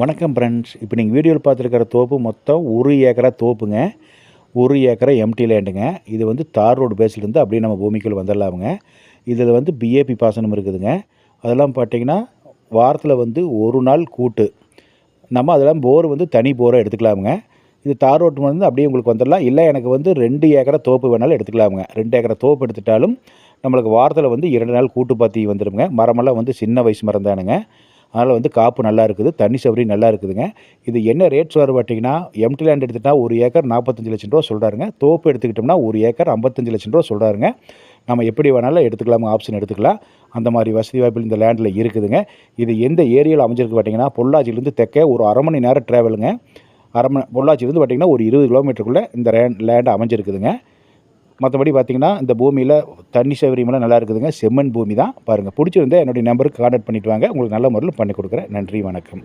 வணக்கம் ஃப்ரெண்ட்ஸ் இப்போ நீங்கள் வீடியோவில் பார்த்துருக்கிற தோப்பு மொத்தம் ஒரு ஏக்கரா தோப்புங்க. ஒரு ஏக்கரா எம்டி லேண்டுங்க இது வந்து தார் ரோடு பேஸ்லேருந்து அப்படியே நம்ம பூமிக்குள்ளே வந்துடலாமுங்க இதில் வந்து பிஏபி பாசனம் இருக்குதுங்க. அதெல்லாம் பார்த்தீங்கன்னா வாரத்தில் வந்து ஒரு நாள் கூட்டு. நம்ம அதெல்லாம் போர் வந்து தனி போரை எடுத்துக்கலாமுங்க. இது தார் ரோட்டு வந்து அப்படியே உங்களுக்கு வந்துடலாம் இல்லை எனக்கு வந்து ரெண்டு ஏக்கரா தோப்பு வேணாலும் எடுத்துக்கலாமுங்க. ரெண்டு ஏக்கரா தோப்பு எடுத்துட்டாலும் நம்மளுக்கு வாரத்தில் வந்து இரண்டு நாள் கூட்டு பாத்தி வந்துடுங்க மரமெல்லாம் வந்து சின்ன வயசு மரம் தானுங்க அதனால் வந்து காப்பு நல்லா இருக்குது தண்ணி சௌகரியம் நல்லா இருக்குதுங்க. இது என்ன ரேட்ஸ் சொல்கிற பார்த்தீங்கன்னா எம்டி லேண்ட் எடுத்துகிட்டா ஒரு ஏக்கர் நாற்பத்தஞ்சு லட்சம் ரூபா சொல்கிறாருங்க தோப்பு எடுத்துக்கிட்டோம்னா ஒரு ஏக்கர் ஐம்பத்தஞ்சு லட்சம் ரூபா சொல்கிறாருங்க நம்ம எப்படி வேணாலும் எடுத்துக்கலாம்? ஆப்ஷன் எடுத்துக்கலாம். அந்த மாதிரி வசதி வாய்ப்பில் இந்த லேண்டில் இருக்குதுங்க. இது எந்த ஏரியாவில் அமைஞ்சிருக்கு பார்த்தீங்கன்னா பொள்ளாச்சியிலேருந்து தெற்கே ஒரு அரை மணி நேரம் ட்ராவலுங்க அரை மணி பொள்ளாச்சியிலேருந்து பார்த்தீங்கன்னா ஒரு இருபது கிலோமீட்டருக்குள்ளே இந்த லேண்ட் லேண்ட் அமைஞ்சிருக்குதுங்க. மற்றபடி பார்த்தீங்கன்னா இந்த பூமியில் தண்ணி சௌகரியமெல்லாம் நல்லா இருக்குதுங்க. செம்மண் பூமி தான் பாருங்கள் பிடிச்சிருந்தா என்னுடைய நம்பருக்கு கான்டாக்ட் பண்ணிட்டு வாங்க. உங்களுக்கு நல்ல முறையில் பண்ணி கொடுக்குறேன். நன்றி வணக்கம்.